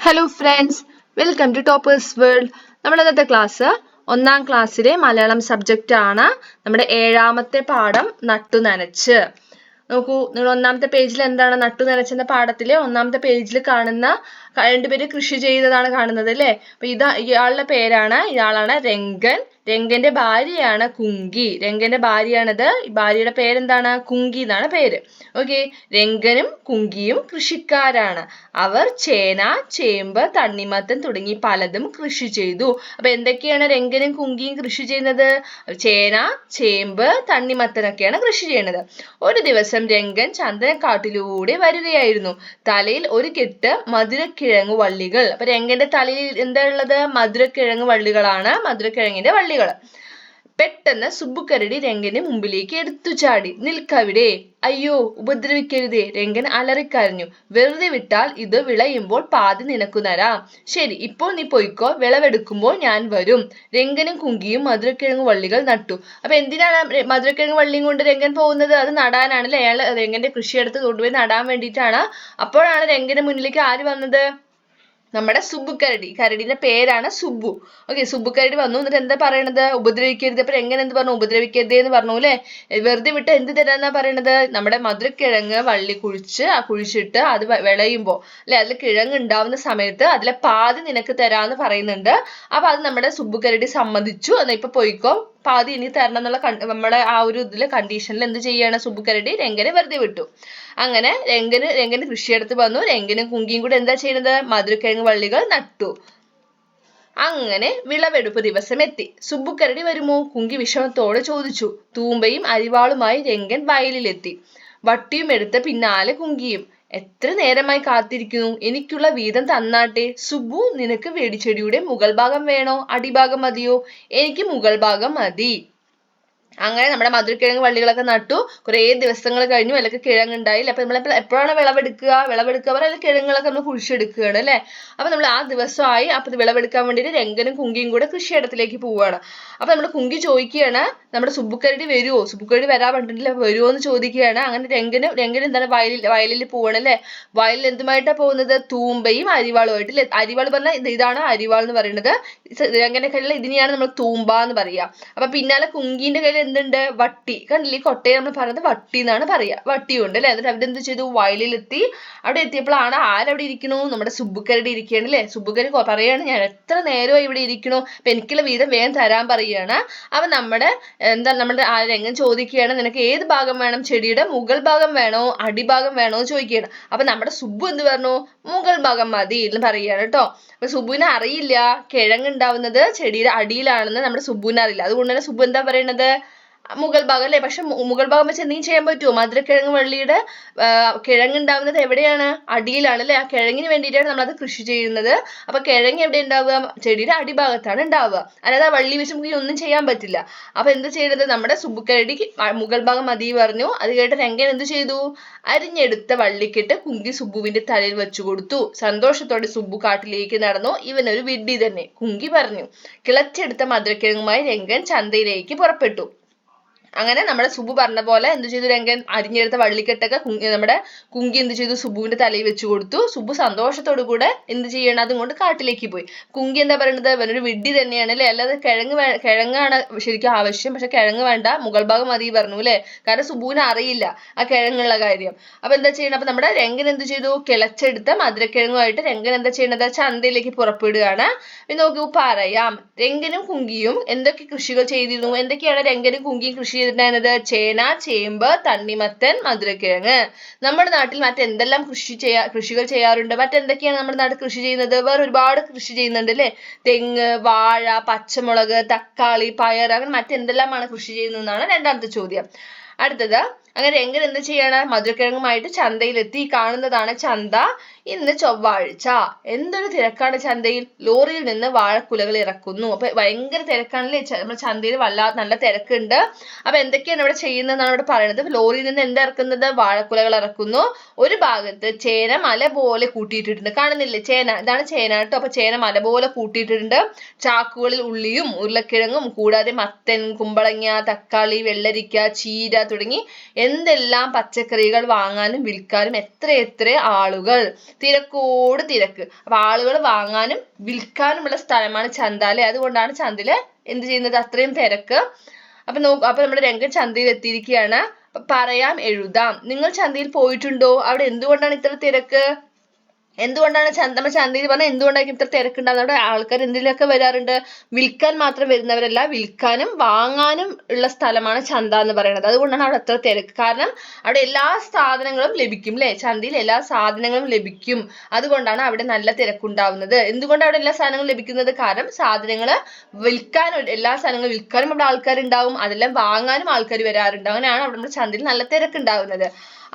Hello friends welcome to toppers world നമ്മുടെ ഇന്നത്തെ class ഒന്നാം ക്ലാസ്സിലെ മലയാളം സബ്ജക്റ്റ് ആണ് നമ്മുടെ ഏഴാമത്തെ പാഠം നട്ടു നനച്ച്. നോക്കൂ നിങ്ങൾ ഒന്നാമത്തെ പേജിൽ എന്താണ് നട്ടു നനച്ചെന്ന പാഠത്തിലെ ഒന്നാമത്തെ പേജിൽ കാണുന്ന രണ്ടുപേര് കൃഷി ചെയ്തതാണ് കാണുന്നത് അല്ലേ? അപ്പൊ ഇതാ ഇയാളുടെ പേരാണ് ഇയാളാണ് രംഗൻ രംഗന്റെ ഭാര്യയാണ് കുങ്കി. രംഗന്റെ ഭാര്യയാണിത്. ഭാര്യയുടെ പേരെന്താണ്? കുങ്കി എന്നാണ് പേര്. ഓക്കെ രംഗനും കുങ്കിയും കൃഷിക്കാരാണ്. അവർ ചേന ചേമ്പ് തണ്ണിമത്തൻ തുടങ്ങി പലതും കൃഷി ചെയ്തു. അപ്പൊ എന്തൊക്കെയാണ് രംഗനും കുങ്കിയും കൃഷി ചെയ്യുന്നത്? ചേന ചേമ്പ് തണ്ണിമത്തനൊക്കെയാണ് കൃഷി ചെയ്യുന്നത്. ഒരു ദിവസം രംഗൻ ചന്ദനക്കാട്ടിലൂടെ വരികയായിരുന്നു. തലയിൽ ഒരു കെട്ട് മധുരക്കിഴങ്ങ് വള്ളികൾ. അപ്പൊ രംഗന്റെ തലയിൽ എന്താ ഉള്ളത്? മധുരക്കിഴങ്ങ് വള്ളികളാണ്. മധുരക്കിഴങ്ങിന്റെ വള്ളികൾ പെട്ടെന്ന് സുബ്ബുക്കരടി രംഗന് മുമ്പിലേക്ക് എടുത്തു ചാടി. നിൽക്കവിടെ. അയ്യോ ഉപദ്രവിക്കരുതേ. രംഗൻ അലറിക്കരഞ്ഞു. വെറുതെ വിട്ടാൽ ഇത് വിളയുമ്പോൾ പാതി നിനക്കു തരാം. ശരി ഇപ്പോൾ നീ പൊയ്ക്കോ. വിളവെടുക്കുമ്പോൾ ഞാൻ വരും. രംഗനും കുങ്കിയും മധുരക്കിഴങ്ങ് വള്ളികൾ നട്ടു. അപ്പൊ എന്തിനാണ് മധുരക്കിഴങ്ങ് വള്ളിയും കൊണ്ട് രംഗൻ പോകുന്നത്? അത് നടാനാണല്ലേ അയാൾ രംഗന്റെ കൃഷിയെടുത്ത് കൊണ്ടുപോയി നടാൻ വേണ്ടിയിട്ടാണ്. അപ്പോഴാണ് രംഗന്റെ മുന്നിലേക്ക് ആര് വന്നത്? നമ്മുടെ സുബ്ബു കരടി. കരടിന്റെ പേരാണ് സുബ്ബു ഓക്കെ സുബ്ബു കരടി വന്നു. എന്നിട്ട് എന്താ പറയണത്? ഉപദ്രവിക്കരുത്. അപ്പൊ എങ്ങനെ എന്ത് പറഞ്ഞു? ഉപദ്രവിക്കരുത് എന്ന് പറഞ്ഞു അല്ലെ? വെറുതെ വിട്ട് എന്ത് തരാന്നാ പറയണത്? നമ്മുടെ മധുരക്കിഴങ്ങ് വള്ളി കുഴിച്ച് ആ കുഴിച്ചിട്ട് അത് വിളയുമ്പോൾ വിളയുമ്പോ അല്ലെ? അതിൽ കിഴങ്ങ് ഉണ്ടാവുന്ന സമയത്ത് അതിലെ പാതി നിനക്ക് തരാന്ന് പറയുന്നുണ്ട്. അപ്പൊ അത് നമ്മുടെ സുബ്ബു കരടി സമ്മതിച്ചു. എന്നാ ഇപ്പൊ പോയിക്കോ. പാതി ഇനി തരണം എന്നുള്ള നമ്മളെ ആ ഒരു ഇതിലെ കണ്ടീഷനിൽ എന്ത് ചെയ്യാണ്? സുബുക്കരടി കരടി രംഗനെ വെറുതെ വിട്ടു. അങ്ങനെ രംഗന് രംഗന് കൃഷിയെടുത്ത് വന്നു. രംഗനും കുങ്കിയും കൂടെ എന്താ ചെയ്യുന്നത് മധുരക്കിഴങ്ങ് വള്ളികൾ നട്ടു. അങ്ങനെ വിളവെടുപ്പ് ദിവസം എത്തി സുബുക്കരടി വരുമോ? കുങ്കി വിഷമത്തോടെ ചോദിച്ചു. തൂമ്പയും അരിവാളുമായി രംഗൻ വയലിലെത്തി. വട്ടിയും എടുത്ത് പിന്നാലെ കുങ്കിയും. എത്ര നേരമായി കാത്തിരിക്കുന്നു? എനിക്കുള്ള വീതം തന്നാട്ടെ. സുബു നിനക്ക് വെടിച്ചെടിയുടെ മുകൾ ഭാഗം വേണോ? അടിഭാഗം മതിയോ? എനിക്ക് മുകൾ ഭാഗം മതി. അങ്ങനെ നമ്മുടെ മധുരക്കിഴങ്ങ് വള്ളികളൊക്കെ നട്ടു. കുറേ ദിവസങ്ങൾ കഴിഞ്ഞു അതിലൊക്കെ കിഴങ്ങുണ്ടായി അപ്പൊ നമ്മൾ എപ്പോഴാണ് വിളവെടുക്കുക? വിളവെടുക്കുക പറഞ്ഞാൽ അതിൽ കിഴങ്ങുകളൊക്കെ നമ്മൾ കുഴിച്ചെടുക്കുകയാണ് അല്ലെ? അപ്പൊ നമ്മൾ ആ ദിവസമായി അപ്പൊ വിളവെടുക്കാൻ വേണ്ടിയിട്ട് രംഗനും കുങ്കിയും കൂടെ കൃഷിയിടത്തിലേക്ക് പോവുകയാണ്. അപ്പൊ നമ്മൾ കുങ്കി ചോദിക്കുകയാണ് നമ്മുടെ സുബുക്കരടി വരുവോ? സുബുക്കരടി വരാൻ പറഞ്ഞിട്ടില്ല വരുമോ എന്ന് ചോദിക്കുകയാണ്. അങ്ങനെ രംഗന് രംഗന് എന്താണ് വയലിൽ വയലിൽ പോവാണ് അല്ലെ? വയലിൽ എന്തുമായിട്ടാണ് പോകുന്നത്? തൂമ്പയും അരിവാളുമായിട്ട് അല്ലെ? അരിവാൾ പറഞ്ഞാൽ ഇതാണ് അരിവാൾ എന്ന് പറയുന്നത്. രംഗന്റെ കയ്യിൽ ഇതിനെയാണ് നമ്മൾ തൂമ്പ എന്ന് പറയുക. അപ്പൊ പിന്നാലെ കുങ്കിന്റെ കയ്യിൽ എന്തുണ്ട്? വട്ടി. കണ്ടില്ലേ? കൊട്ടയെ നമ്മൾ പറയുന്നത് വട്ടി എന്നാണ് പറയുക. വട്ടിയുണ്ട് അല്ലെ? എന്നിട്ട് അവരെന്ത് ചെയ്തു? വയലിലെത്തി. അവിടെ എത്തിയപ്പോഴാണ് ആരവിടെ ഇരിക്കണു? നമ്മുടെ സുബുക്കരുടെ ഇരിക്കുകയാണ് അല്ലെ? സുബുക്കര് പറയാണ് ഞാൻ എത്ര നേരമായി ഇവിടെ ഇരിക്കണു? അപ്പൊ എനിക്കുള്ള വീതം വേഗം തരാൻ പറയുകയാണ് അപ്പൊ നമ്മുടെ എന്താ നമ്മുടെ ആ ചോദിക്കുകയാണ്? നിനക്ക് ഏത് ഭാഗം വേണം? ചെടിയുടെ മുകൾ ഭാഗം വേണോ? അടിഭാഗം വേണോ? ചോദിക്കുകയാണ്. അപ്പൊ നമ്മുടെ സുബു എന്ത് പറഞ്ഞു? മുകൾ ഭാഗം മതി എന്ന് പറയുകയാണ് കേട്ടോ. അപ്പൊ സുബുവിനെ അറിയില്ല. കിഴങ്ങ് ഉണ്ടാവുന്നത് ചെടിയുടെ അടിയിലാണെന്ന് നമ്മുടെ സുബുവിനെ അറിയില്ല. അതുകൊണ്ട് തന്നെ സുബു എന്താ പറയണത്? മുകൾ ഭാഗം അല്ലേ? പക്ഷെ മുഗൾ ഭാഗം വെച്ച് എന്തെങ്കിലും ചെയ്യാൻ പറ്റുമോ മധുരക്കിഴങ്ങ് വള്ളിയുടെ കിഴങ്ങ് ഉണ്ടാവുന്നത് എവിടെയാണ്? അടിയിലാണ് അല്ലേ? ആ കിഴങ്ങിന് വേണ്ടിയിട്ടാണ് അത് കൃഷി ചെയ്യുന്നത്. അപ്പൊ കിഴങ്ങ് എവിടെ ഉണ്ടാവുക? ചെടിയുടെ അടിഭാഗത്താണ് ഉണ്ടാവുക. അല്ലാതെ ആ വള്ളി വെച്ച് നമുക്ക് ഒന്നും ചെയ്യാൻ പറ്റില്ല. അപ്പൊ എന്ത് ചെയ്യണത് നമ്മുടെ സുബുക്കരടി മുഗൾ ഭാഗം മതി പറഞ്ഞു. അത് കേട്ട് രംഗൻ എന്ത് ചെയ്തു? അരിഞ്ഞെടുത്ത വള്ളിക്കിട്ട് കുങ്കി സുബുവിന്റെ തലയിൽ വെച്ചു കൊടുത്തു. സന്തോഷത്തോടെ സുബ്ബു കാട്ടിലേക്ക് നടന്നു. ഇവനൊരു വിഡ്ഢി തന്നെ. കുങ്കി പറഞ്ഞു. കിളച്ചെടുത്ത മധുരക്കിഴങ്ങുമായി രംഗൻ ചന്തയിലേക്ക് പുറപ്പെട്ടു. അങ്ങനെ നമ്മുടെ സുബു പറഞ്ഞ പോലെ എന്ത് ചെയ്തു രംഗൻ? അരിഞ്ഞെടുത്ത വള്ളിക്കെട്ടൊക്കെ നമ്മുടെ കുങ്കി എന്ത് ചെയ്തു? സുബുവിന്റെ തലയിൽ വെച്ച് കൊടുത്തു. സുബു സന്തോഷത്തോടു കൂടെ എന്ത് ചെയ്യണം? അതും കൊണ്ട് കാട്ടിലേക്ക് പോയി. കുങ്കി എന്താ പറയുന്നത് ഇവനൊരു വിഡ്ഢി തന്നെയാണ് അല്ലെ? അല്ലാതെ കിഴങ്ങ് കിഴങ്ങാണ് ശരിക്കും ആവശ്യം. പക്ഷെ കിഴങ്ങ് വേണ്ട. മുഗൾ ഭാഗം മതി പറഞ്ഞു അല്ലെ? കാരണം സുബുവിന് അറിയില്ല ആ കിഴങ്ങുള്ള കാര്യം. അപ്പൊ എന്താ ചെയ്യണം? അപ്പൊ നമ്മുടെ രംഗൻ എന്ത് ചെയ്തു? കിളച്ചെടുത്ത മധുരക്കിഴങ്ങുമായിട്ട് രംഗൻ എന്താ ചെയ്യണത്? ചന്തയിലേക്ക് പുറപ്പെടുകയാണ്. നോക്കൂ പറയാം. രംഗനും കുങ്കിയും എന്തൊക്കെ കൃഷികൾ ചെയ്തിരുന്നു? എന്തൊക്കെയാണ് രംഗനും കുങ്കിയും കൃഷി ചെയ്തിട്ടുണ്ടായിരുന്നത്? ചേന ചേമ്പ് തണ്ണിമത്തൻ മധുരക്കിഴങ്ങ്. നമ്മുടെ നാട്ടിൽ മറ്റെന്തെല്ലാം കൃഷി ചെയ്യാ കൃഷികൾ ചെയ്യാറുണ്ട്? മറ്റെന്തൊക്കെയാണ് നമ്മുടെ നാട്ടിൽ കൃഷി ചെയ്യുന്നത്? വേറെ ഒരുപാട് കൃഷി ചെയ്യുന്നുണ്ട് അല്ലേ? തെങ്ങ് വാഴ പച്ചമുളക് തക്കാളി പയർ അങ്ങനെ മറ്റെന്തെല്ലാമാണ് കൃഷി ചെയ്യുന്നതെന്നാണ് രണ്ടാമത്തെ ചോദ്യം. അടുത്തത് അങ്ങനെ രംഗൻ എന്ത് ചെയ്യാണ്? മധുരക്കിഴങ്ങുമായിട്ട് ചന്തയിലെത്തി. കാണുന്നതാണ് ചന്ത. ഇന്ന് ചൊവ്വാഴ്ച. എന്തൊരു തിരക്കാണ് ചന്തയിൽ. ലോറിയിൽ നിന്ന് വാഴക്കുലകൾ ഇറക്കുന്നു. അപ്പൊ ഭയങ്കര തിരക്കാണല്ലേ? നമ്മുടെ ചന്തയിൽ വല്ലാതെ നല്ല തിരക്കുണ്ട്. അപ്പൊ എന്തൊക്കെയാണ് ഇവിടെ ചെയ്യുന്നതെന്നാണ് ഇവിടെ പറയുന്നത് ലോറിയിൽ നിന്ന് എന്താ ഇറക്കുന്നത്? വാഴക്കുലകൾ ഇറക്കുന്നു. ഒരു ഭാഗത്ത് ചേന മല പോലെ കൂട്ടിയിട്ടിട്ടുണ്ട്. കാണുന്നില്ലേ? ചേന. ഇതാണ് ചേന കേട്ടോ. അപ്പൊ ചേന മല പോലെ കൂട്ടിയിട്ടിട്ടുണ്ട്. ചാക്കുകളിൽ ഉള്ളിയും ഉരുളക്കിഴങ്ങും കൂടാതെ മത്തൻ കുമ്പളങ്ങ തക്കാളി വെള്ളരിക്ക ചീര തുടങ്ങി എന്തെല്ലാം പച്ചക്കറികൾ വാങ്ങാനും വിൽക്കാനും എത്ര എത്ര ആളുകൾ. തിരക്കോട് തിരക്ക്. അപ്പൊ ആളുകൾ വാങ്ങാനും വിൽക്കാനുമുള്ള സ്ഥലമാണ് ചന്ത അതുകൊണ്ടാണ് ചന്തയിൽ എന്ത് ചെയ്യുന്നത്? അത്രയും തിരക്ക്. അപ്പൊ നോക്കൂ അപ്പൊ നമ്മുടെ രംഗൻ ചന്തയിൽ എത്തിയിരിക്കുകയാണ്. പറയാം എഴുതാം. നിങ്ങൾ ചന്തയിൽ പോയിട്ടുണ്ടോ? അവിടെ എന്തുകൊണ്ടാണ് ഇത്ര തിരക്ക്? എന്തുകൊണ്ടാണ് ചന്ത നമ്മൾ ചന്തയിൽ പറഞ്ഞാൽ എന്തുകൊണ്ടായിരിക്കും ഇത്ര തിരക്കുണ്ടാകുന്നത് അവിടെ ആൾക്കാർ എന്തിലൊക്കെ വരാറുണ്ട്? വിൽക്കാൻ മാത്രം വരുന്നവരല്ല വിൽക്കാനും വാങ്ങാനും ഉള്ള സ്ഥലമാണ് ചന്ത എന്ന് പറയുന്നത്. അതുകൊണ്ടാണ് അവിടെ അത്ര തിരക്ക്. കാരണം അവിടെ എല്ലാ സാധനങ്ങളും ലഭിക്കും ല്ലേ? ചന്തയിൽ എല്ലാ സാധനങ്ങളും ലഭിക്കും. അതുകൊണ്ടാണ് അവിടെ നല്ല തിരക്കുണ്ടാവുന്നത്. എന്തുകൊണ്ടാണ് അവിടെ എല്ലാ സാധനങ്ങളും ലഭിക്കുന്നത്? കാരണം സാധനങ്ങൾ വിൽക്കാൻ എല്ലാ സാധനങ്ങളും വിൽക്കാനും അവിടെ ആൾക്കാരുണ്ടാവും. അതെല്ലാം വാങ്ങാനും ആൾക്കാർ വരാറുണ്ട്. അങ്ങനെയാണ് അവിടെ നമ്മുടെ ചന്തയിൽ നല്ല തിരക്കുണ്ടാവുന്നത്.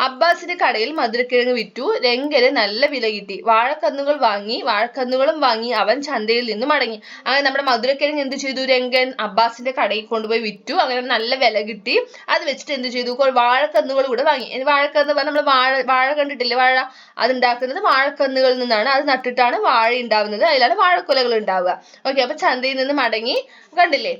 അബ്ബാസിന്റെ കടയിൽ മധുരക്കിഴങ്ങ് വിറ്റു. രംഗന് നല്ല വില കിട്ടി. വാഴക്കന്നുകൾ വാങ്ങി വാഴക്കന്നുകളും വാങ്ങി അവൻ ചന്തയിൽ നിന്ന് മടങ്ങി. അങ്ങനെ നമ്മുടെ മധുരക്കിഴങ്ങ് എന്ത് ചെയ്തു? രംഗൻ അബ്ബാസിന്റെ കടയിൽ കൊണ്ടുപോയി വിറ്റു. അങ്ങനെ നല്ല വില കിട്ടി. അത് വെച്ചിട്ട് എന്ത് ചെയ്തു? വാഴക്കന്നുകൾ കൂടെ വാങ്ങി. വാഴക്കന്ന് നമ്മൾ വാഴ വാഴ കണ്ടിട്ടില്ലേ? വാഴ അത് ഉണ്ടാക്കുന്നത് വാഴക്കന്നുകളിൽ നിന്നാണ്. അത് നട്ടിട്ടാണ് വാഴ ഉണ്ടാവുന്നത് അതിലാണ് വാഴക്കുലകൾ ഉണ്ടാവുക. ഓക്കെ അപ്പൊ ചന്തയിൽ നിന്ന് മടങ്ങി. കണ്ടില്ലേ?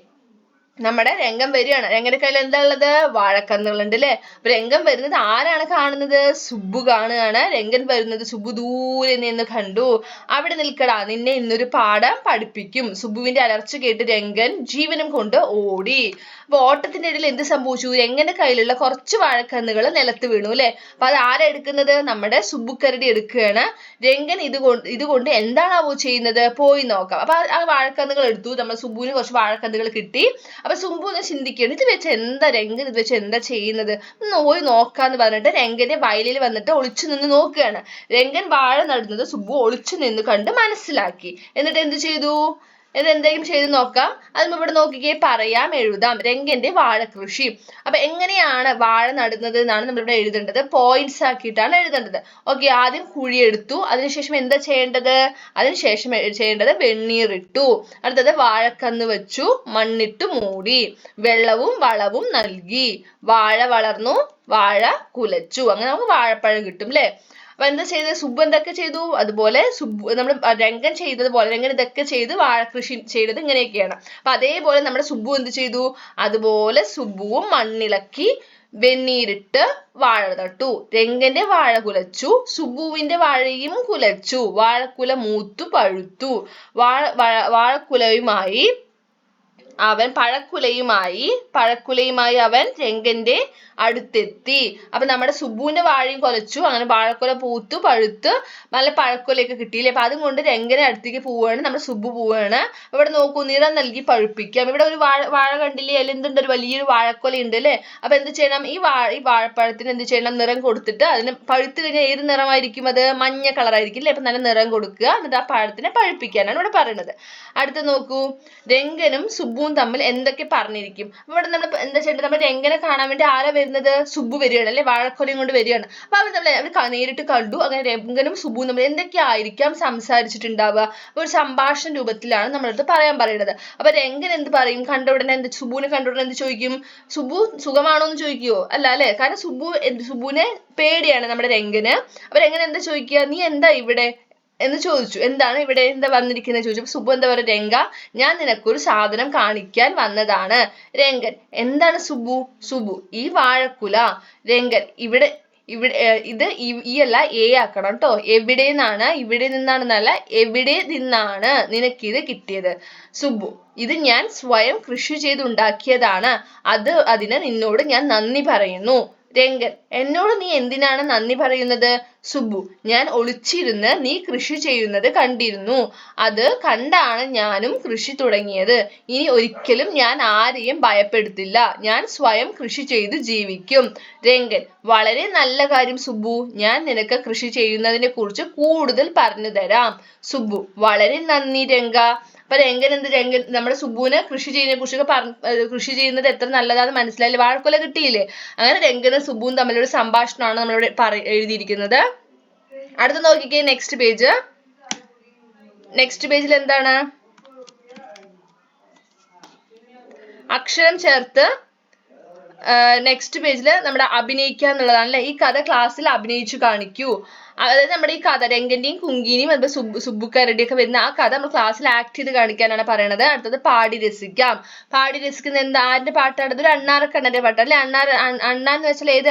നമ്മുടെ രംഗം വരികയാണ്. രംഗന്റെ കയ്യിൽ എന്താ ഉള്ളത്? വാഴക്കന്നുകളുണ്ട് അല്ലെ അപ്പൊ രംഗം വരുന്നത് ആരാണ് കാണുന്നത്? സുബ്ബു കാണുകയാണ്. രംഗൻ വരുന്നത് സുബ്ബു ദൂരെ നിന്ന് കണ്ടു. അവിടെ നിൽക്കടാ. നിന്നെ ഇന്നൊരു പാഠം പഠിപ്പിക്കും. സുബുവിന്റെ അലർച്ച കേട്ട് രംഗൻ ജീവനും കൊണ്ട് ഓടി. അപ്പൊ ഓട്ടത്തിന്റെ ഇടയിൽ എന്ത് സംഭവിച്ചു? രംഗന്റെ കയ്യിലുള്ള കുറച്ച് വാഴക്കന്നുകൾ നിലത്ത് വീണു അല്ലെ? അപ്പൊ അത് ആരാ എടുക്കുന്നത്? നമ്മുടെ സുബ്ബുക്കരടി എടുക്കുകയാണ്. രംഗൻ ഇത് കൊണ്ട് ഇതുകൊണ്ട് എന്താണാവോ ചെയ്യുന്നത്? പോയി നോക്കാം. അപ്പൊ ആ വാഴക്കന്നുകൾ എടുത്തു. നമ്മുടെ സുബുവിന് കുറച്ച് വാഴക്കന്നുകൾ കിട്ടി. അപ്പൊ സുംബു ഒന്ന് ചിന്തിക്കുകയാണ്. ഇത് വെച്ച് എന്താ രംഗൻ? ഇത് വെച്ച് എന്താ ചെയ്യുന്നത്? പോയി നോക്കാന്ന് പറഞ്ഞിട്ട് രംഗന്റെ വയലിൽ വന്നിട്ട് ഒളിച്ചു നിന്ന് നോക്കുകയാണ്. രംഗൻ വാഴ നടുന്നത് സുബ്ബു ഒളിച്ചു നിന്ന് കണ്ട് മനസ്സിലാക്കി. എന്നിട്ട് എന്ത് ചെയ്തു? ഇത് എന്തെങ്കിലും ചെയ്ത് നോക്കാം. അത് ഇവിടെ നോക്കിക്കേ പറയാം എഴുതാം. രംഗന്റെ വാഴ കൃഷി അപ്പൊ എങ്ങനെയാണ് വാഴ നടുന്നത് എന്നാണ് നമ്മൾ ഇവിടെ എഴുതേണ്ടത്. പോയിന്റ്സ് ആക്കിയിട്ടാണ് എഴുതേണ്ടത്. ഓക്കെ ആദ്യം കുഴി എടുത്തു. അതിനുശേഷം എന്താ ചെയ്യേണ്ടത്? അതിനുശേഷം ചെയ്യേണ്ടത് വെണ്ണീറിട്ടു. അടുത്തത് വാഴക്കന്ന് വെച്ചു. മണ്ണിട്ട് മൂടി. വെള്ളവും വളവും നൽകി. വാഴ വളർന്നു. വാഴ കുലച്ചു. അങ്ങനെ നമുക്ക് വാഴപ്പഴം കിട്ടും ല്ലേ? അപ്പൊ എന്താ ചെയ്തത് സുബ്ബു എന്തൊക്കെ ചെയ്തു? അതുപോലെ സുബ് നമ്മൾ രംഗൻ ചെയ്തതുപോലെ രംഗൻ ഇതൊക്കെ ചെയ്ത് വാഴ കൃഷി ചെയ്തത് ഇങ്ങനെയൊക്കെയാണ്. അപ്പൊ അതേപോലെ നമ്മുടെ സുബ്ബു എന്ത് ചെയ്തു? അതുപോലെ സുബ്ബുവും മണ്ണിളക്കി വെണ്ണീരിട്ട് വാഴ നട്ടു. രംഗന്റെ വാഴ കുലച്ചു. സുബുവിന്റെ വാഴയും കുലച്ചു. വാഴക്കുല മൂത്തു പഴുത്തു. വാഴ- വാഴക്കുലയുമായി അവൻ പഴക്കുലയുമായി പഴക്കുലയുമായി അവൻ രംഗന്റെ അടുത്തെത്തി. അപ്പൊ നമ്മുടെ സുബുവിന്റെ വാഴയും കൊലച്ചു അങ്ങനെ വാഴക്കുല പൂത്തു പഴുത്തു നല്ല പഴക്കുലയൊക്കെ കിട്ടിയില്ലേ? അപ്പൊ അതും കൊണ്ട് രംഗന്റെ അടുത്തേക്ക് പോവുകയാണ് നമ്മുടെ സുബു പോവുകയാണ്. ഇവിടെ നോക്കൂ നിറം നൽകി പഴുപ്പിക്കാം ഇവിടെ ഒരു വാഴ വാഴ കണ്ടില്ലേ? അതിൽ എന്തുണ്ട്? ഒരു വലിയൊരു വാഴക്കുല ഉണ്ട് അല്ലേ? അപ്പൊ എന്ത് ചെയ്യണം? ഈ വാഴ ഈ വാഴപ്പഴത്തിന് എന്ത് ചെയ്യണം? നിറം കൊടുത്തിട്ട് അതിന് പഴുത്തു കഴിഞ്ഞാൽ ഏത് നിറമായിരിക്കും അത്? മഞ്ഞ കളർ ആയിരിക്കും അല്ലേ? അപ്പൊ നല്ല നിറം കൊടുക്കുക. എന്നിട്ട് ആ പഴത്തിനെ പഴുപ്പിക്കാനാണ് ഇവിടെ പറയുന്നത്. അടുത്ത നോക്കൂ രംഗനും സുബ്ബുവും തമ്മിൽ എന്തൊക്കെ പറഞ്ഞിരിക്കും? ഇവിടെ നമ്മൾ എന്താ ചെയ്യേണ്ടത്? നമ്മൾ എങ്ങനെ കാണാൻ വേണ്ടി ആരാ വരുന്നത്? സുബു വരികയാണ് അല്ലെ? വാഴക്കൊലയും കൊണ്ട് വരികയാണ്. അപ്പൊ അവർ തമ്മിൽ അവർ നേരിട്ട് കണ്ടു. അങ്ങനെ രംഗനും സുബുവും തമ്മിൽ എന്തൊക്കെ ആയിരിക്കാം സംസാരിച്ചിട്ടുണ്ടാവുക? ഒരു സംഭാഷണ രൂപത്തിലാണ് നമ്മളടുത്ത് പറയാൻ പറയുന്നത്. അപ്പൊ രംഗൻ എന്ത് പറയും? കണ്ട ഉടനെ എന്ത് സുബുവിനെ കണ്ട ഉടനെ എന്ത് ചോദിക്കും? സുബു സുഖമാണോ എന്ന് ചോദിക്കുവോ? അല്ല അല്ലെ? കാരണം സുബു സുബുവിനെ പേടിയാണ് നമ്മുടെ രംഗന്. അപ്പൊ രംഗൻ എന്താ ചോദിക്കുക? നീ എന്താ ഇവിടെ എന്ന് ചോദിച്ചു. എന്താണ് ഇവിടെ എന്താ വന്നിരിക്കുന്നത്? ചോദിച്ചു. സുബു എന്താ പറയുക? രംഗ ഞാൻ നിനക്കൊരു സാധനം കാണിക്കാൻ വന്നതാണ്. രംഗൻ എന്താണ് സുബു? സുബു ഈ വാഴക്കുല. രംഗൻ ഇവിടെ ഇവിടെ ഇത് ഈ- അല്ല എ ആക്കണം കേട്ടോ എവിടെ നിന്നാണ്? ഇവിടെ നിന്നാണെന്നല്ല എവിടെ നിന്നാണ് നിനക്കിത് കിട്ടിയത്? സുബു ഇത് ഞാൻ സ്വയം കൃഷി ചെയ്തുണ്ടാക്കിയതാണ്. അത് അതിന് നിന്നോട് ഞാൻ നന്ദി പറയുന്നു. രംഗൻ എന്നോട് നീ എന്തിനാണ് നന്ദി പറയുന്നത്? സുബ്ബു ഞാൻ ഒളിച്ചിരുന്ന് നീ കൃഷി ചെയ്യുന്നത് കണ്ടിരുന്നു. അത് കണ്ടാണ് ഞാനും കൃഷി തുടങ്ങിയത്. ഇനി ഒരിക്കലും ഞാൻ ആരെയും ഭയപ്പെടുത്തില്ല. ഞാൻ സ്വയം കൃഷി ചെയ്ത് ജീവിക്കും. രംഗൻ വളരെ നല്ല കാര്യം സുബ്ബു. ഞാൻ നിനക്ക് കൃഷി ചെയ്യുന്നതിനെ കുറിച്ച് കൂടുതൽ പറഞ്ഞു തരാം. സുബ്ബു വളരെ നന്ദി രംഗ. അപ്പൊ രംഗൻ എന്ത് രംഗൻ നമ്മുടെ സുബുന് കൃഷി ചെയ്യുന്നതിനെ കുറിച്ചൊക്കെ പറഞ്ഞു കൃഷി ചെയ്യുന്നത് എത്ര നല്ലതാന്ന് മനസ്സിലായില്ലേ? വാഴക്കൊല കിട്ടിയില്ലേ? അങ്ങനെ രംഗനും സുബുവും തമ്മിലൊരു സംഭാഷണമാണ് നമ്മളിവിടെ പറ എഴുതിയിരിക്കുന്നത്. അടുത്ത നോക്കിക്കേ നെക്സ്റ്റ് പേജ് നെക്സ്റ്റ് പേജിൽ എന്താണ്? അക്ഷരം ചേർത്ത് നെക്സ്റ്റ് പേജിൽ നമ്മുടെ അഭിനയിക്കുക എന്നുള്ളതാണ് അല്ലെ? ഈ കഥ ക്ലാസ്സിൽ അഭിനയിച്ചു കാണിക്കൂ. അതായത് നമ്മുടെ ഈ കഥ രംഗന്റെയും കുങ്കിനിയും അതുപോലെ സുബ് ഒക്കെ വരുന്ന ആ കഥ നമ്മൾ ക്ലാസ്സിൽ ആക്ട് ചെയ്ത് കാണിക്കാനാണ് പറയണത്. അടുത്തത് പാടി രസിക്കാം. പാടി രസിക്കുന്ന എന്താ? ആരുടെ പാട്ടാണ് ഒരു അണ്ണാറക്കണ്ണന്റെ പാട്ട്. അല്ലെ? അണ്ണാർ അണ്ണാൻ എന്ന് വെച്ചാൽ ഏത്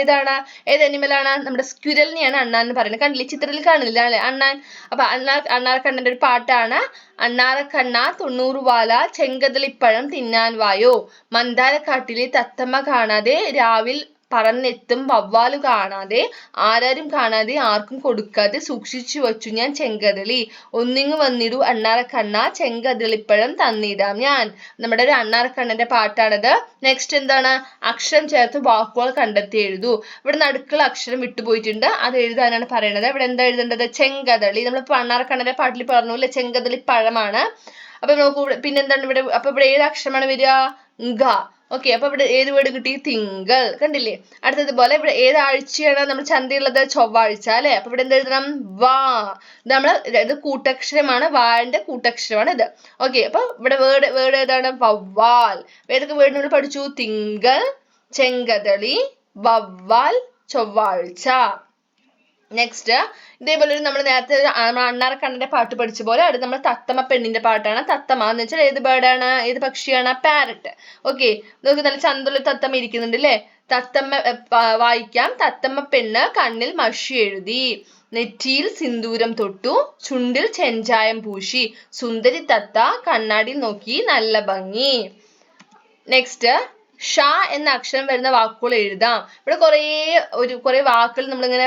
ഏതാണ്? ഏത് ആണ്? നമ്മുടെ സ്ക്യുരലിനെയാണ് അണ്ണാൻ എന്ന് പറയുന്നത്. കണ്ടില്ലേ? ചിത്രത്തിൽ കാണില്ല? അല്ലെ? അണ്ണാൻ. അപ്പൊ അണ്ണാർ അണ്ണാറക്കണ്ണന്റെ ഒരു പാട്ടാണ്. അണ്ണാറക്കണ്ണ തൊണ്ണൂറ് വാല ചെങ്കതളിപ്പഴം തിന്നാൻ വായോ. മന്ദാരക്കാട്ടിലെ തത്തമ്മ കാണാതെ രാവിൽ പറന്നെത്തും വവ്വാലു കാണാതെ ആരാരും കാണാതെ ആർക്കും കൊടുക്കാതെ സൂക്ഷിച്ചു വച്ചു ഞാൻ ചെങ്കദളി ഒന്നിങ്ങു വന്നിടൂ അണ്ണാറക്കണ്ണ ചെങ്കദളിപ്പഴം തന്നിടാം ഞാൻ. നമ്മുടെ ഒരു അണ്ണാറക്കണ്ണന്റെ പാട്ടാണത്. നെക്സ്റ്റ് എന്താണ്? അക്ഷരം ചേർത്ത് വാക്കുകൾ കണ്ടെത്തി എഴുതൂ. ഇവിടെ നടുക്കുള്ള അക്ഷരം വിട്ടുപോയിട്ടുണ്ട്. അത് എഴുതാനാണ് പറയണത്. ഇവിടെ എന്താ എഴുതേണ്ടത്? ചെങ്കദളി നമ്മളിപ്പോ അണ്ണാറക്കണ്ണന്റെ പാട്ടിൽ പറഞ്ഞു അല്ലെ ചെങ്കദളി പഴമാണ് അപ്പൊ നമുക്ക് പിന്നെന്താണ് ഇവിടെ? അപ്പൊ ഇവിടെ ഏത് അക്ഷരമാണ് വരിക? ഗ ഓക്കെ അപ്പൊ ഇവിടെ ഏത് വേർഡ് കിട്ടി? തിങ്കൾ. കണ്ടില്ലേ? അടുത്തതുപോലെ ഇവിടെ ഏത് ആഴ്ചയാണ് നമ്മൾ ചന്തയുള്ളത് ചൊവ്വാഴ്ച അല്ലെ? അപ്പൊ ഇവിടെ എന്ത് എഴുതണം? വാ. നമ്മൾ ഇത് കൂട്ടക്ഷരമാണ്. വാന്റെ കൂട്ടക്ഷരമാണ് ഇത്. ഓക്കെ അപ്പൊ ഇവിടെ വേർഡ് വേർഡ് ഏതാണ്? വവ്വാൽ. ഏതൊക്കെ വേർഡ് നമ്മൾ പഠിച്ചു? തിങ്കൾ ചെങ്കതളി വവ്വാൽ ചൊവ്വാഴ്ച. നെക്സ്റ്റ് ഇതേപോലെ ഒരു നമ്മൾ നേരത്തെ അണ്ണാറ അണ്ണാറക്കണ്ണന്റെ പാട്ട് പഠിച്ച പോലെ അടുത്ത് നമ്മൾ തത്തമ്മ പെണ്ണിന്റെ പാട്ടാണ്. തത്തമ്മ എന്ന് വെച്ചാൽ ഏത് ബേർഡാണ് ഏത് പക്ഷിയാണ്? പാരറ്റ് ഓക്കെ നമുക്ക് നല്ല ചന്തുള്ള തത്തമ്മ ഇരിക്കുന്നുണ്ട് അല്ലേ? തത്തമ്മ വായിക്കാം. തത്തമ്മ പെണ്ണ് കണ്ണിൽ മഷി എഴുതി നെറ്റിയിൽ സിന്ദൂരം തൊട്ടു ചുണ്ടിൽ ചെഞ്ചായം പൂശി സുന്ദരി തത്ത കണ്ണാടി നോക്കി നല്ല ഭംഗി. നെക്സ്റ്റ് ഷ എന്ന അക്ഷരം വരുന്ന വാക്കുകൾ എഴുതാം. ഇവിടെ കുറേ ഒരു കുറേ വാക്കുകൾ നമ്മളിങ്ങനെ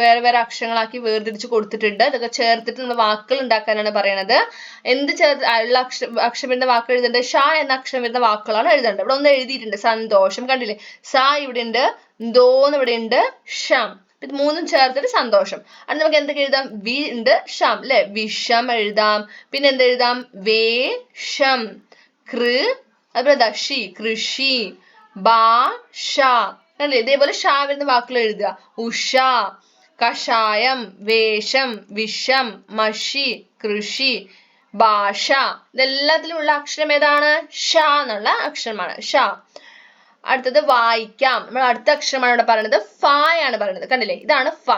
വേറെ വേറെ അക്ഷരങ്ങളാക്കി വേർതിരിച്ച് കൊടുത്തിട്ടുണ്ട്. ഇതൊക്കെ ചേർത്തിട്ട് നമ്മൾ വാക്കുകൾ ഉണ്ടാക്കാനാണ് പറയണത്. എന്ത് ചേർത്ത് ഉള്ള അക്ഷരം അക്ഷരം വരുന്ന വാക്കുകൾ എഴുതേണ്ടത്? ഷ എന്ന അക്ഷരം വരുന്ന വാക്കുകളാണ് എഴുതേണ്ടത്. ഇവിടെ ഒന്ന് എഴുതിയിട്ടുണ്ട്. സന്തോഷം കണ്ടില്ലേ? സ ഇവിടെ ഉണ്ട് ദോന്ന് ഇവിടെ ഉണ്ട് ഷം. ഇത് മൂന്നും ചേർത്തിട്ട് സന്തോഷം. അത് നമുക്ക് എന്തൊക്കെ എഴുതാം? വി ഉണ്ട് ഷം. അല്ലെ വിഷം എഴുതാം. പിന്നെ എന്ത് എഴുതാം? വേഷം കൃ അതുപോലെ ദശി കൃഷി ഭാഷ ഇതേപോലെ ഷാ വരുന്ന വാക്കുകൾ എഴുതുക. ഉഷ കഷായം വേഷം വിഷം മഷി കൃഷി ഭാഷ. ഇതെല്ലാത്തിലുമുള്ള അക്ഷരം ഏതാണ്? ഷ എന്നുള്ള അക്ഷരമാണ്. ഷ. അടുത്തത് വായിക്കാം. നമ്മൾ അടുത്ത അക്ഷരമാണ് ഇവിടെ പറയുന്നത്. ഫ ആണ് പറയുന്നത്. കണ്ടില്ലേ? ഇതാണ് ഫ.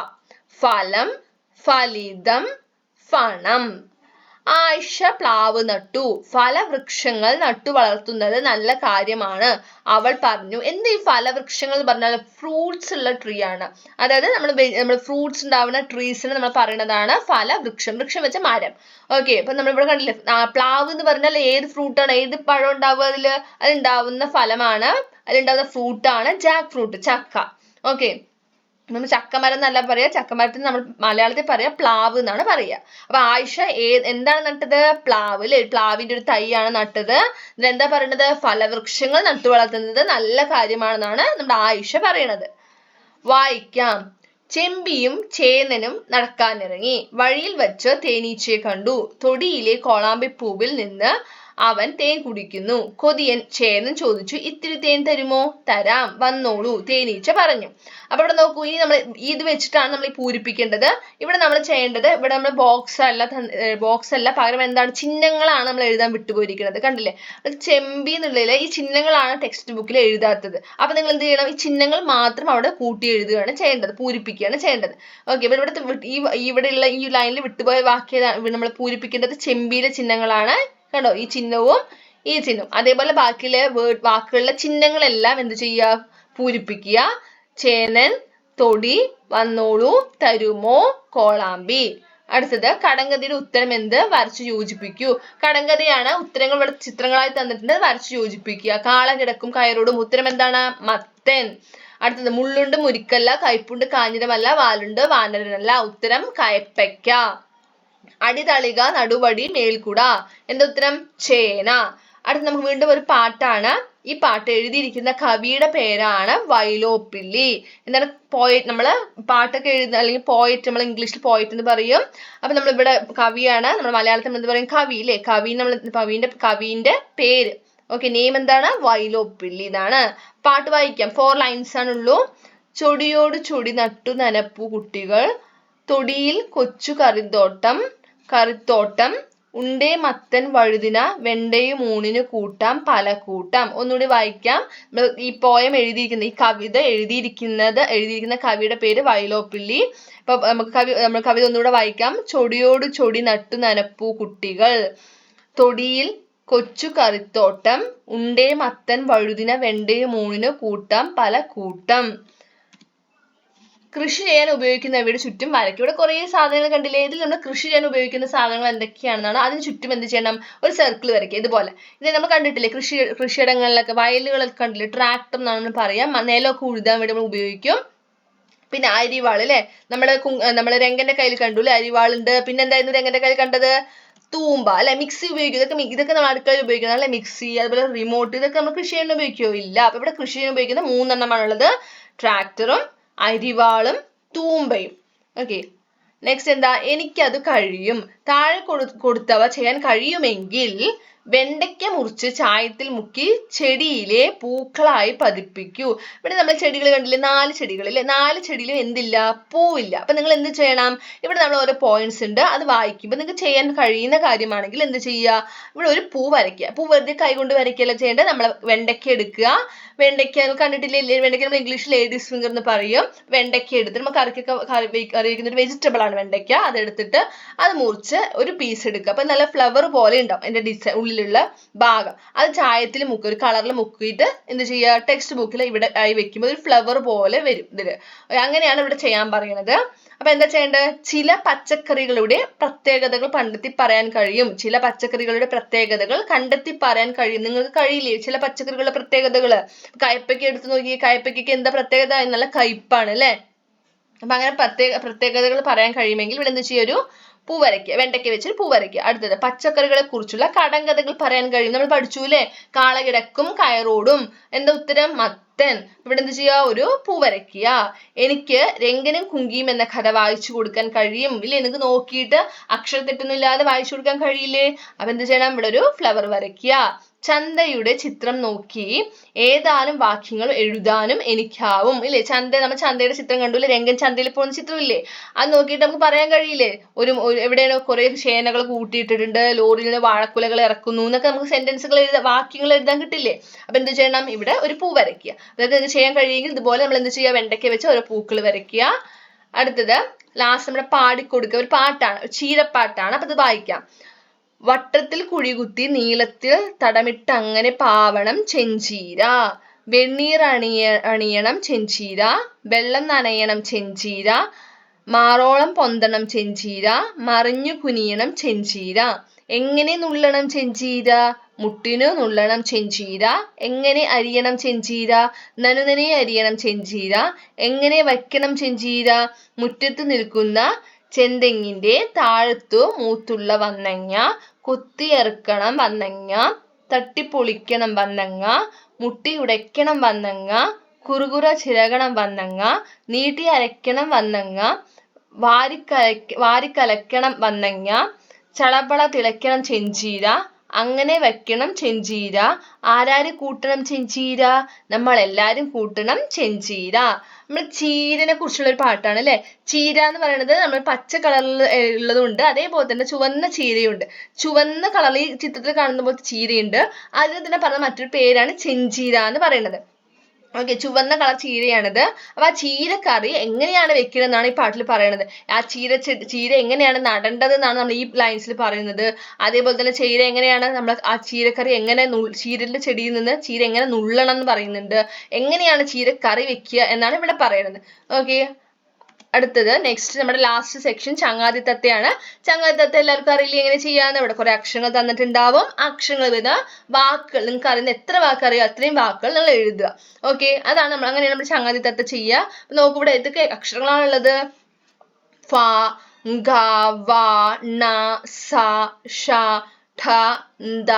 ഫലം ഫലിതം ഫണം. ആയിഷ പ്ലാവ് നട്ടു. ഫലവൃക്ഷങ്ങൾ നട്ടു വളർത്തുന്നത് നല്ല കാര്യമാണ്. അവൾ പറഞ്ഞു എന്ത് ഈ ഫലവൃക്ഷങ്ങൾ എന്ന് പറഞ്ഞാൽ ഫ്രൂട്ട്സ് ഉള്ള ട്രീ ആണ്. അതായത് നമ്മൾ നമ്മൾ ഫ്രൂട്ട്സ് ഉണ്ടാവുന്ന ട്രീസിന് നമ്മൾ പറയുന്നതാണ് ഫലവൃക്ഷം വൃക്ഷം. വെച്ച മരം. ഓക്കെ അപ്പൊ നമ്മൾ ഇവിടെ കണ്ടില്ലേ പ്ലാവ് എന്ന് പറഞ്ഞാൽ ഏത് ഫ്രൂട്ട് ആണ്? ഏത് പഴം ഉണ്ടാവുക അതിൽ അതിലുണ്ടാവുന്ന ഫലമാണ് അതിലുണ്ടാവുന്ന ഫ്രൂട്ട് ആണ് ജാക്ക് ഫ്രൂട്ട് ചക്ക. ഓക്കെ നമ്മൾ ചക്കമരം എന്നല്ല പറയാ ചക്കമരത്തിന് നമ്മൾ മലയാളത്തിൽ പറയാ പ്ലാവ് എന്നാണ് പറയാ. അപ്പൊ ആയിഷ ഏ എന്താണ് നട്ടത്? പ്ലാവ് അല്ലെ പ്ലാവിന്റെ ഒരു തൈയാണ് നട്ടത്. എന്താ പറയുന്നത് ഫലവൃക്ഷങ്ങൾ നട്ടു വളർത്തുന്നത് നല്ല കാര്യമാണെന്നാണ് നമ്മുടെ ആയിഷ പറയണത്. വായിക്കാം. ചെമ്പിയും ചേന്നനും നടക്കാനിറങ്ങി. വഴിയിൽ വച്ച് തേനീച്ചയെ കണ്ടു. തൊടിയിലെ കോളാമ്പിപ്പൂവിൽ നിന്ന് അവൻ തേൻ കുടിക്കുന്നു. കൊതിയൻ ചേന്നൻ ചോദിച്ചു ഇത്തിരി തേൻ തരുമോ? തരാം വന്നോളൂ തേനീച്ച പറഞ്ഞു. അപ്പൊ ഇവിടെ നോക്കൂ ഇനി നമ്മൾ ഇത് വെച്ചിട്ടാണ് നമ്മൾ പൂരിപ്പിക്കേണ്ടത്. ഇവിടെ നമ്മൾ ചെയ്യേണ്ടത് ഇവിടെ നമ്മൾ ബോക്സ് അല്ല ബോക്സ് അല്ല പകരം എന്താണ് ചിഹ്നങ്ങളാണ് നമ്മൾ എഴുതാൻ വിട്ടുപോയിരിക്കുന്നത് കണ്ടില്ലേ? ചെമ്പി എന്നുള്ളതിൽ ഈ ചിഹ്നങ്ങളാണ് ടെക്സ്റ്റ് ബുക്കിൽ എഴുതാത്തത്. അപ്പൊ നിങ്ങൾ എന്ത് ചെയ്യണം? ഈ ചിഹ്നങ്ങൾ മാത്രം അവിടെ കൂട്ടി എഴുതുകയാണ് ചെയ്യേണ്ടത് പൂരിപ്പിക്കുകയാണ് ചെയ്യേണ്ടത്. ഓക്കെ അപ്പൊ ഇവിടുത്തെ ഈ ഇവിടെയുള്ള ഈ ലൈനിൽ വിട്ടുപോയ വാക്യ നമ്മൾ പൂരിപ്പിക്കേണ്ടത് ചെമ്പിയിലെ ചിഹ്നങ്ങളാണ് കണ്ടോ? ഈ ചിഹ്നവും ഈ ചിഹ്നവും. അതേപോലെ ബാക്കിയിലെ വേർഡ് വാക്കുകളിലെ ചിഹ്നങ്ങളെല്ലാം എന്ത് ചെയ്യുക? പൂരിപ്പിക്കുക. ചേനൻ തൊടി വന്നോളൂ തരുമോ കോളാമ്പി. അടുത്തത് കടങ്കഥയുടെ ഉത്തരം എന്ത്? വരച്ചു യോജിപ്പിക്കൂ. കടങ്കഥയാണ് ഉത്തരങ്ങൾ ഇവിടെ ചിത്രങ്ങളായി തന്നിട്ടുണ്ട്. വരച്ചു യോജിപ്പിക്കുക. കാള കിടക്കും കയറോടും. ഉത്തരം എന്താണ്? മത്തൻ. അടുത്തത് മുള്ളുണ്ട് മുരിക്കല്ല കയ്പുണ്ട് കാഞ്ഞിരമല്ല വാലുണ്ട് വാനരനല്ല. ഉത്തരം കയപ്പയ്ക്ക. അടിതളിക നടുവടി മേൽക്കുട. എന്താ ഉത്തരം? ചേന. അടുത്ത് നമുക്ക് വീണ്ടും ഒരു പാട്ടാണ്. ഈ പാട്ട് എഴുതിയിരിക്കുന്ന കവിയുടെ പേരാണ് വൈലോപ്പിള്ളി. എന്താണ് പോയറ്റ് നമ്മൾ പാട്ടൊക്കെ എഴുതുന്ന അല്ലെങ്കിൽ പോയറ്റ് നമ്മൾ ഇംഗ്ലീഷിൽ പോയറ്റ് എന്ന് പറയും. അപ്പൊ നമ്മൾ ഇവിടെ കവിയാണ് നമ്മൾ മലയാളത്തിൽ എന്ത് പറയും? കവി അല്ലേ കവി നമ്മൾ കവിന്റെ കവിന്റെ പേര്. ഓക്കെ നെയിം എന്താണ്? വൈലോപ്പിള്ളി എന്നാണ്. പാട്ട് വായിക്കാം. Four lines ആണുള്ളൂ. ചൊടിയോട് ചൊടി നട്ടു നനപ്പു കുട്ടികൾ. തൊടിയിൽ കൊച്ചു കറിത്തോട്ടം കറിത്തോട്ടം ഉണ്ടേ മത്തൻ വഴുതിന വെണ്ടയും ഊണിന് കൂട്ടാം പല കൂട്ടാം. ഒന്നുകൂടി വായിക്കാം. ഈ പോയം എഴുതിയിരിക്കുന്ന ഈ കവിത എഴുതിയിരിക്കുന്നത് എഴുതിയിരിക്കുന്ന കവിയുടെ പേര് വയലോപ്പിള്ളി അപ്പൊ നമുക്ക് കവി നമ്മൾ കവിത ഒന്നുകൂടെ വായിക്കാം. ചൊടിയോട് ചൊടി നട്ടു നനപ്പൂ കുട്ടികൾ. തൊടിയിൽ കൊച്ചു കറിത്തോട്ടം. ഉണ്ടേ മത്തൻ വഴുതിന വെണ്ടയും ഊണിന് കൂട്ടാം പല കൂട്ടം. കൃഷി ചെയ്യാൻ ഉപയോഗിക്കുന്ന ഇവയുടെ ചുറ്റും വരയ്ക്കും. ഇവിടെ കുറേ സാധനങ്ങൾ കണ്ടില്ലേ? ഇതിൽ നമ്മൾ കൃഷി ചെയ്യാൻ ഉപയോഗിക്കുന്ന സാധനങ്ങൾ എന്തൊക്കെയാണെന്നാണ്. അതിന് ചുറ്റും എന്ത് ചെയ്യണം? ഒരു സർക്കിൾ വരയ്ക്കുക. ഇതുപോലെ. ഇത് നമ്മൾ കണ്ടിട്ടില്ലേ? കൃഷി കൃഷിയിടങ്ങളിലൊക്കെ വയലുകളൊക്കെ കണ്ടില്ലേ? ട്രാക്ടർ എന്നാണ് പറയാം. നിലമൊക്കെ ഉഴുതാൻ വേണ്ടി നമ്മൾ ഉപയോഗിക്കും. പിന്നെ അരിവാൾ അല്ലേ? നമ്മുടെ നമ്മുടെ രംഗന്റെ കയ്യിൽ കണ്ടു അല്ലേ? അരിവാളുണ്ട്. പിന്നെ എന്തായിരുന്നു രംഗന്റെ കയ്യിൽ കണ്ടത്? തൂമ്പ അല്ലെ? മിക്സി ഉപയോഗിക്കും. ഇതൊക്കെ ഇതൊക്കെ നമ്മൾ അടുക്കളയിൽ ഉപയോഗിക്കുന്നത് അല്ലെ? മിക്സി അതുപോലെ റിമോട്ട് ഇതൊക്കെ നമ്മൾ കൃഷി ചെയ്യാൻ ഉപയോഗിക്കുമോ ഇല്ല. അപ്പൊ ഇവിടെ കൃഷി ചെയ്യാൻ ഉപയോഗിക്കുന്ന മൂന്നെണ്ണമാണുള്ളത്. ട്രാക്ടറും അരിവാളും തൂമ്പയും. ഓക്കെ നെക്സ്റ്റ് എന്താ? എനിക്കത് കഴിയും. താഴെ കൊടു കൊടുത്തവ ചെയ്യാൻ കഴിയുമെങ്കിൽ വെണ്ടയ്ക്ക മുറിച്ച് ചായത്തിൽ മുക്കി ചെടിയിലെ പൂക്കളായി പതിപ്പിക്കൂ. ഇവിടെ നമ്മൾ ചെടികൾ കണ്ടില്ലേ? നാല് ചെടികൾ ഇല്ലേ നാല് ചെടിയിലും എന്തില്ല? പൂവില്ല. അപ്പൊ നിങ്ങൾ എന്ത് ചെയ്യണം? ഇവിടെ നമ്മൾ ഓരോ പോയിന്റ്സ് ഉണ്ട്. അത് വായിക്കുമ്പോൾ നിങ്ങൾക്ക് ചെയ്യാൻ കഴിയുന്ന കാര്യമാണെങ്കിൽ എന്ത് ചെയ്യുക? ഇവിടെ ഒരു പൂ വരയ്ക്കുക. പൂ വെറുതെ കൈകൊണ്ട് വരയ്ക്കുകയല്ല ചെയ്യേണ്ടത്. നമ്മൾ വെണ്ടയ്ക്ക എടുക്കുക. വെണ്ടയ്ക്ക കണ്ടിട്ടില്ലേ? വെണ്ടയ്ക്ക നമ്മൾ ഇംഗ്ലീഷ് ലേഡീസ് ഫിംഗർ എന്ന് പറയും. വെണ്ടയ്ക്ക എടുത്തിട്ട് നമ്മൾ കറിക്കൊക്കെ കറി വയ്ക്കുന്ന ഒരു വെജിറ്റബിൾ ആണ് വെണ്ടയ്ക്ക. അതെടുത്തിട്ട് അത് മുറിച്ച് ഒരു പീസ് എടുക്കുക. അപ്പൊ നല്ല ഫ്ലവർ പോലെ ഉണ്ടാവും. അതിന്റെ ഡിസൈൻ ഉള്ളിലുള്ള ഭാഗം. അത് ചായത്തിൽ മുക്കുക ഒരു കളറിൽ മുക്കിയിട്ട് എന്ത് ചെയ്യുക? ടെക്സ്റ്റ് ബുക്കിൽ ഇവിടെ ആയി വെക്കുമ്പോൾ ഒരു ഫ്ലവർ പോലെ വരും ഇതിൽ. അങ്ങനെയാണ് ഇവിടെ ചെയ്യാൻ പറയുന്നത്. അപ്പൊ എന്താ ചെയ്യേണ്ടത്? ചില പച്ചക്കറികളുടെ പ്രത്യേകതകൾ കണ്ടെത്തി പറയാൻ കഴിയും. ചില പച്ചക്കറികളുടെ പ്രത്യേകതകൾ കണ്ടെത്തി പറയാൻ കഴിയും. നിങ്ങൾക്ക് കഴിയില്ലേ? ചില പച്ചക്കറികളുടെ പ്രത്യേകതകൾ കയ്പയ്ക്ക എടുത്തു നോക്കി കയ്പയ്ക്കയ്ക്ക് എന്താ പ്രത്യേകത? എന്നുള്ള കയ്പാണ് അല്ലേ? അപ്പൊ അങ്ങനെ പ്രത്യേക പ്രത്യേകതകൾ പറയാൻ കഴിയുമെങ്കിൽ ഇവിടെ എന്ത് ചെയ്യും ഒരു പൂ വരയ്ക്കുക വെണ്ടയ്ക്ക വെച്ച് പൂ വരയ്ക്കുക അടുത്തത് പച്ചക്കറികളെ കുറിച്ചുള്ള കടങ്കഥകൾ പറയാൻ കഴിയും. നമ്മൾ പഠിച്ചു അല്ലേ കാളകിടക്കും കയറോടും. എന്താ ഉത്തരം? മത്തൻ. ഇവിടെ എന്ത് ചെയ്യുക ഒരു പൂ വരയ്ക്കുക. എനിക്ക് രംഗനും കുങ്കിയും എന്ന കഥ വായിച്ചു കൊടുക്കാൻ കഴിയും. ഇല്ലേ? എനിക്ക് നോക്കിയിട്ട് അക്ഷരത്തെറ്റൊന്നും ഇല്ലാതെ വായിച്ചു കൊടുക്കാൻ കഴിയില്ലേ? അപ്പൊ എന്ത് ചെയ്യണം? ഇവിടെ ഒരു ഫ്ലവർ വരയ്ക്കുക. ചന്തയുടെ ചിത്രം നോക്കി ഏതാനും വാക്യങ്ങൾ എഴുതാനും എനിക്കാവും ഇല്ലേ? ചന്ത നമ്മൾ ചന്തയുടെ ചിത്രം കണ്ടു കണ്ടുല്ലേ? രംഗൻ ചന്തയിൽ പോകുന്ന ചിത്രമില്ലേ? അത് നോക്കിയിട്ട് നമുക്ക് പറയാൻ കഴിയില്ലേ? ഒരു എവിടെയാണോ കുറെ ചേനകൾ കൂട്ടിയിട്ടിട്ടുണ്ട് ലോറിയിൽ നിന്ന് വാഴക്കുലകൾ ഇറക്കുന്നു എന്നൊക്കെ നമുക്ക് സെന്റൻസുകൾ എഴുതാ വാക്യങ്ങൾ എഴുതാൻ കിട്ടില്ലേ? അപ്പൊ എന്ത് ചെയ്യണം? ഇവിടെ ഒരു പൂ വരയ്ക്കുക. അതായത് എന്ത് ചെയ്യാൻ കഴിയുമെങ്കിൽ ഇതുപോലെ നമ്മൾ എന്ത് ചെയ്യുക? വെണ്ടയ്ക്ക വെച്ച് ഓരോ പൂക്കൾ വരയ്ക്കുക. അടുത്തത് ലാസ്റ്റ് നമ്മുടെ പാടിക്കൊടുക്കുക. ഒരു പാട്ടാണ് ചീരപ്പാട്ടാണ്. അപ്പൊ ഇത് വായിക്കാം. വട്ടത്തിൽ കുഴികുത്തി നീളത്തിൽ തടമിട്ട് അങ്ങനെ പാവണം ചെഞ്ചീര. വെണ്ണീർ അണിയ അണിയണം ചെഞ്ചീര. വെള്ളം നനയണം ചെഞ്ചീര. മാറോളം പൊന്തണം ചെഞ്ചീര. മറിഞ്ഞു കുനിയണം ചെഞ്ചീര. എങ്ങനെ നുള്ളണം ചെഞ്ചീര? മുട്ടിനു നുള്ളണം ചെഞ്ചീര. എങ്ങനെ അരിയണം ചെഞ്ചീര? നനുനനെ അരിയണം ചെഞ്ചീര. എങ്ങനെ വയ്ക്കണം ചെഞ്ചീര? മുറ്റത്ത് നിൽക്കുന്ന ചെന്തെങ്ങിന്റെ താഴത്തു മൂത്തുള്ള വന്നങ്ങ കൊത്തിയറുക്കണം വന്നങ്ങ തട്ടിപ്പൊളിക്കണം വന്നങ്ങ മുട്ടി ഉടയ്ക്കണം വന്നങ്ങ കുറുകുറ ചിരകണം വന്നങ്ങ നീട്ടി അരയ്ക്കണം വന്നങ്ങ വാരിക്കലക്ക വാരിക്കലക്കണം വന്നങ്ങ ചളപള തിളയ്ക്കണം ചെഞ്ചീര അങ്ങനെ വെക്കണം ചെഞ്ചീര. ആരാര് കൂട്ടണം ചെഞ്ചീര? നമ്മൾ എല്ലാരും കൂട്ടണം ചെഞ്ചീര. നമ്മൾ ചീരനെ കുറിച്ചുള്ള ഒരു പാട്ടാണ് അല്ലെ? ചീര എന്ന് പറയുന്നത് നമ്മൾ പച്ച കളറിൽ ഉള്ളതുണ്ട്. അതേപോലെ തന്നെ ചുവന്ന ചീരയുണ്ട്. ചുവന്ന കളറിൽ ചിത്രത്തിൽ കാണുന്ന പോലത്തെ ചീരയുണ്ട്. അതിന് തന്നെ പറഞ്ഞ മറ്റൊരു പേരാണ് ചെഞ്ചീര എന്ന് പറയുന്നത്. ഓക്കെ ചുവന്ന കളർ ചീരയാണിത്. അപ്പൊ ആ ചീരക്കറി എങ്ങനെയാണ് വെക്കുന്നത് എന്നാണ് ഈ പാട്ടിൽ പറയുന്നത് ആ ചീര ചീര എങ്ങനെയാണ് നടേണ്ടത് എന്നാണ് നമ്മൾ ഈ ലൈൻസിൽ പറയുന്നത്. അതേപോലെ തന്നെ ചീര എങ്ങനെയാണ് നമ്മൾ ആ ചീരക്കറി എങ്ങനെ ചീരന്റെ ചെടിയിൽ നിന്ന് ചീര എങ്ങനെ നുള്ളണം എന്ന് പറയുന്നുണ്ട്. എങ്ങനെയാണ് ചീരക്കറി വെക്കുക എന്നാണ് ഇവിടെ പറയുന്നത് ഓക്കെ അടുത്തത്. നെക്സ്റ്റ് നമ്മുടെ ലാസ്റ്റ് സെക്ഷൻ ചങ്ങാതി തത്തയാണ് ചങ്ങാതി തത്ത എല്ലാവർക്കും അറിയില്ല? എങ്ങനെ ചെയ്യാന്ന്? ഇവിടെ കുറെ അക്ഷരങ്ങൾ തന്നിട്ടുണ്ടാവും. അക്ഷരങ്ങൾ വരുന്ന വാക്കുകൾ. നിങ്ങൾക്ക് അറിയുന്ന എത്ര വാക്കറിയോ അത്രയും വാക്കുകൾ നിങ്ങൾ എഴുതുക. ഓക്കെ അതാണ് നമ്മൾ അങ്ങനെയാണ് നമ്മൾ ചങ്ങാതി തത്ത ചെയ്യുക. അപ്പൊ നോക്കൂ ഇവിടെ ഏതൊക്കെ അക്ഷരങ്ങളാണുള്ളത്? ഫ ഗ വ ന സ ഷ ഠ ദ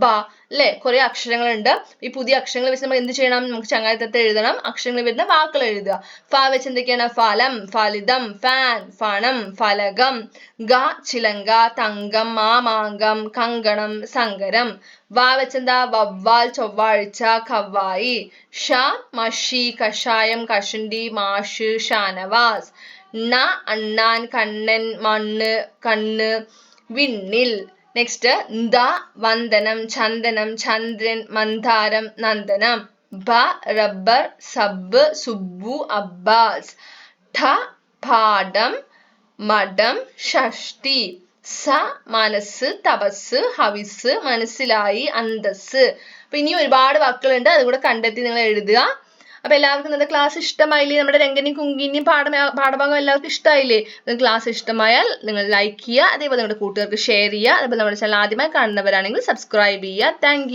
ബ അല്ലെ കുറെ അക്ഷരങ്ങളുണ്ട്. ഈ പുതിയ അക്ഷരങ്ങൾ വെച്ച് നമ്മൾ എന്ത് ചെയ്യണം? നമുക്ക് ചങ്ങാത്തത്തെ എഴുതണം. അക്ഷരങ്ങൾ വരുന്ന വാക്കുകൾ എഴുതുക. ഫ വെച്ച് എന്തൊക്കെയാണ്? ഫലം ഫലിതം ഫാൻ ഫണം ഫലകം ഗ ചിലങ്ക തങ്കം മാമാങ്കം കങ്കണം സങ്കരം. വ വെച്ചെന്താ വവ്വാൽ ചൊവ്വാഴ്ച കവ്വായി. ഷ മഷി കഷായം കഷണ്ടി മാഷ് ഷാനവാസ്. ണ അണ്ണാൻ കണ്ണൻ മണ്ണ് കണ്ണ് വിണ്ണിൽ. നെക്സ്റ്റ് ദ വന്ദനം ചന്ദനം ചന്ദ്രൻ മന്ദാരം നന്ദനം ബ റബ്ബർ സബ് സുബ്ബു അബ്ബാസ് ഠ പാഠം മഠം ഷഷ്ടി സ മനസ്സ് തപസ് ഹവിസ് മനസ്സിലായി അന്തസ് അപ്പൊ ഇനി ഒരുപാട് വാക്കുകളുണ്ട്. അതുകൂടെ കണ്ടെത്തി നിങ്ങൾ എഴുതുക. അപ്പൊ എല്ലാവർക്കും ഇന്നത്തെ ക്ലാസ് ഇഷ്ടമായില്ലേ? നമ്മുടെ രംഗനെയും കുങ്കിന്റെയും പാഠ പാഠഭാഗം എല്ലാവർക്കും ഇഷ്ടമായില്ലേ ക്ലാസ് ഇഷ്ടമായാൽ നിങ്ങൾ ലൈക്ക് ചെയ്യുക അതേപോലെ നിങ്ങളുടെ കൂട്ടുകാർക്ക് ഷെയർ ചെയ്യുക അതേപോലെ നമ്മുടെ ചാനൽ ആദ്യമായി കാണുന്നവരാണെങ്കിൽ സബ്സ്ക്രൈബ് ചെയ്യുക. താങ്ക്